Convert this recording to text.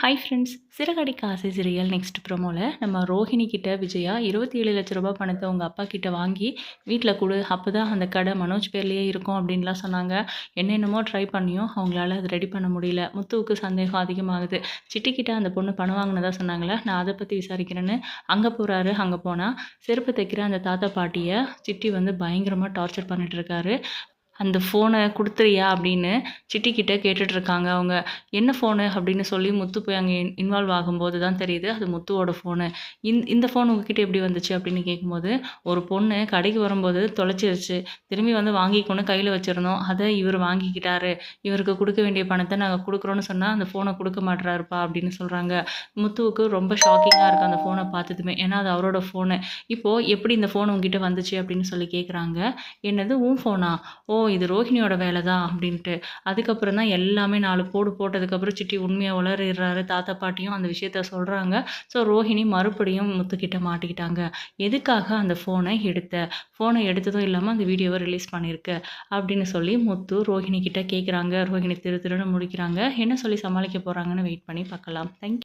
Hi friends Siragadikka ஆசை serial next ப்ரோமோவில் நம்ம ரோஹிணி கிட்ட விஜயா இருபத்தி ஏழு லட்ச ரூபாய் பணத்தை உங்கள் அப்பா கிட்ட வாங்கி வீட்டில் கொடு அப்போ தான் அந்த கடை மனோஜ் பேர்லேயே இருக்கும் அப்படின்லாம் சொன்னாங்க. என்னென்னமோ ட்ரை பண்ணியும் அவங்களால அது ரெடி பண்ண முடியல. முத்துவுக்கு சந்தேகம் அதிகமாகுது. சிட்டிக்கிட்ட அந்த பொண்ணு பணம் வாங்கினதா சொன்னாங்களே? நான் அதை பற்றி விசாரிக்கிறேன்னு அங்கே போகிறாரு அங்கே போனால் செருப்பு தைக்கிற அந்த தாத்தா பாட்டியை சிட்டி வந்து பயங்கரமாக டார்ச்சர் பண்ணிட்டு இருக்காரு. அந்த ஃபோனை கொடுத்துறியா அப்படின்னு சிட்டிக்கிட்ட கேட்டுட்ருக்காங்க அவங்க. என்ன ஃபோனு அப்படின்னு சொல்லி முத்து போய் அங்கே இன்வால்வ் ஆகும்போது தான் தெரியுது அது முத்துவோட ஃபோனு இந் இந்த ஃபோன் உங்ககிட்ட எப்படி வந்துச்சு அப்படின்னு கேட்கும்போது ஒரு பொண்ணு கடைக்கு வரும்போது தொலைச்சிருச்சு. திரும்பி வந்து வாங்கிக்கொண்டு கையில் வச்சுருந்தோம். அதை இவர் வாங்கிக்கிட்டாரு. இவருக்கு கொடுக்க வேண்டிய பணத்தை நாங்கள் கொடுக்குறோன்னு சொன்னால் அந்த ஃபோனை கொடுக்க மாட்டுறாருப்பா அப்படின்னு சொல்கிறாங்க முத்துவுக்கு ரொம்ப ஷாக்கிங்காக இருக்குது அந்த ஃபோனை பார்த்ததுமே. ஏன்னா அது அவரோட ஃபோனு இப்போது எப்படி இந்த ஃபோன் உங்ககிட்ட வந்துச்சு அப்படின்னு சொல்லி கேட்குறாங்க என்னது உன் ஃபோனா ஓ இது ரோஹிணியோட வேலை தான் அப்படின்ட்டு. அதுக்கப்புறம் தான் எல்லாமே நாலு போடு போட்டதுக்கப்புறம் சிட்டி உண்மையாக உளறிடுறாரு தாத்தா பாட்டியும் அந்த விஷயத்த சொல்கிறாங்க ஸோ ரோஹிணி மறுபடியும் முத்துக்கிட்ட மாட்டிக்கிட்டாங்க. எதுக்காக அந்த ஃபோனை எடுத்த? ஃபோனை எடுத்ததும் இல்லாமல் அந்த வீடியோவை ரிலீஸ் பண்ணியிருக்க அப்படின்னு சொல்லி முத்து ரோஹிணி கிட்ட கேட்குறாங்க ரோஹிணி திரு திருன்னு முடிக்கிறாங்க. என்ன சொல்லி சமாளிக்க போகிறாங்கன்னு வெயிட் பண்ணி பார்க்கலாம். தேங்க்யூ